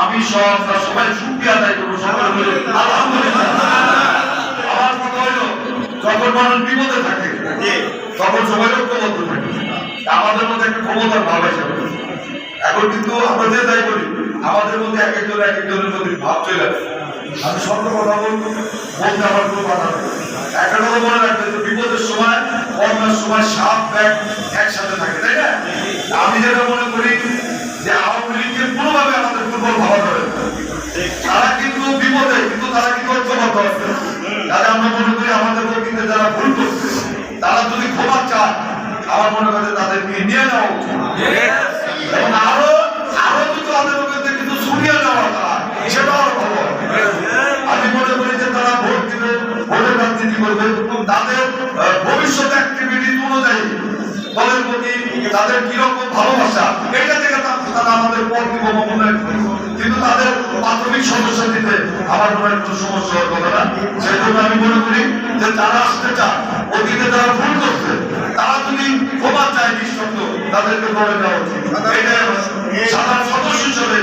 আমি সবাই মানুষ বিপদে থাকে, তখন সবাই ঐক্যবদ্ধ থাকে। আমাদের মধ্যে একটা ক্ষমতার ভাব হিসাবে এখন কিন্তু আমরা যে যাই বলি, আমাদের মধ্যে এক একজন এক একজনের মধ্যে ভাব চলে আসে আমি সত্য কথা বলব, বলতে আমার কোনো কথা একটা কথা মনে রাখবে বিপদের সময় করোনার সময় সাপ ব্যাগ একসাথে থাকে, তাই না? যেটা মনে করি যে আওয়ামী লীগকে কোনোভাবে আমাদের ফুটবল ভাবা যাবে তারা কিন্তু বিপদে, কিন্তু তারা কিন্তু ঐক্যবদ্ধ আছে। আমরা মনে করি আমাদের অতীতে যারা ভুল করছে, তারা যদি ক্ষমা চায়, আমার মনে করে তাদেরকে নিয়ে নেওয়া এবং আরও আরও যদি তাদের মধ্যে কিছু শুনিয়ে নেওয়া যায় সেটাও ভালো আমি মনে করি যে তারা ভোট দিবে ভোটের রাজনীতি করবে তাদের ভবিষ্যৎ অ্যাক্টিভিটি অনুযায়ী তাদের কীরকম ভালোবাসা? এটা থেকে তারা আমাদের পথ দিব কিন্তু তাদের প্রাথমিক সমস্যা দিতে আমার মনে কোনো সমস্যা হওয়ার কথা না। সেই জন্য আমি মনে করি যে তারা আসতে চান অতীতে যারা ভুল করছে, তারা যদি ক্ষমা চায় নিঃশব্দ, তাদেরকে করে দেওয়া উচিত। সাধারণ সদস্য হিসেবে।